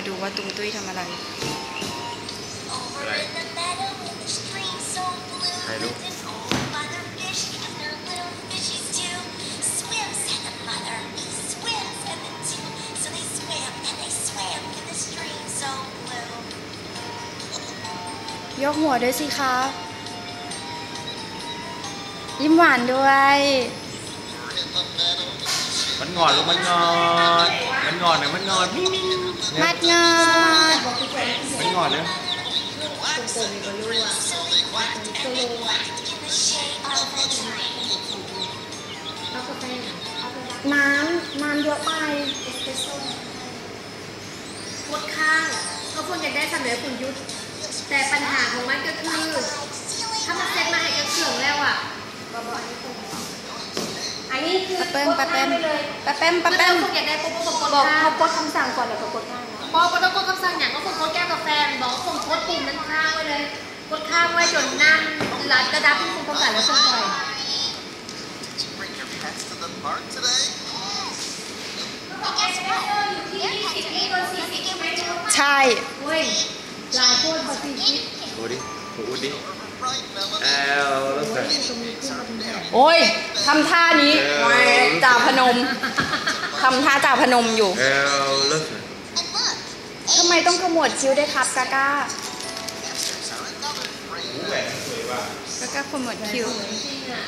มาดูว่าตุ้งตุ้ยทำอะไรอะไรใครลูกยกหัวด้วยสิคะยิ้มหวานด้วย มันงอนลูกมันงอนมันง อนนะมันงอนนี่นี่มัดงอดมันงอนนะน้ำน้ำเยอะไปมดข้างเขาควรจะได้เสนอคุณยุทธแต่ปัญหาของมันก็คือ ถ้ามันเซ็ตมาให้กระเขื่องแล้วอะอั นนี้คือปะเปิ้มปะเปิ้มกดข้างไว้เลยปะเปิ้มปะเมื่อเปิ้มเราอยากได้ปุ๊บก็กดบอกข้างเขากดคำสั่งก่อนเดี๋ยวเขากดง่ายนะพอก็ต้องกดคำสั่งอย่างก็คงกดแก้วกาแฟบอกว่าคงกดปุ่มนั้นข้างไว้เลยกดข้างไว้จนนั่งรัดกระดับที่คุณต้องการแล้วส่งไป Bring your pets to the park today? ใช่เว้ยลายโคตรพอดีคิดดูดิดู ดิ Right, Melanie. แอลแล้วแต่โอ้ยทำท่านี้จ่าพนมทำท่าจ่าพนมอยู่แอลแล้วแต่ทำไมต้องขมวดคิ้วด้วยครับกาก้ากาก้าขมวดคิ้ว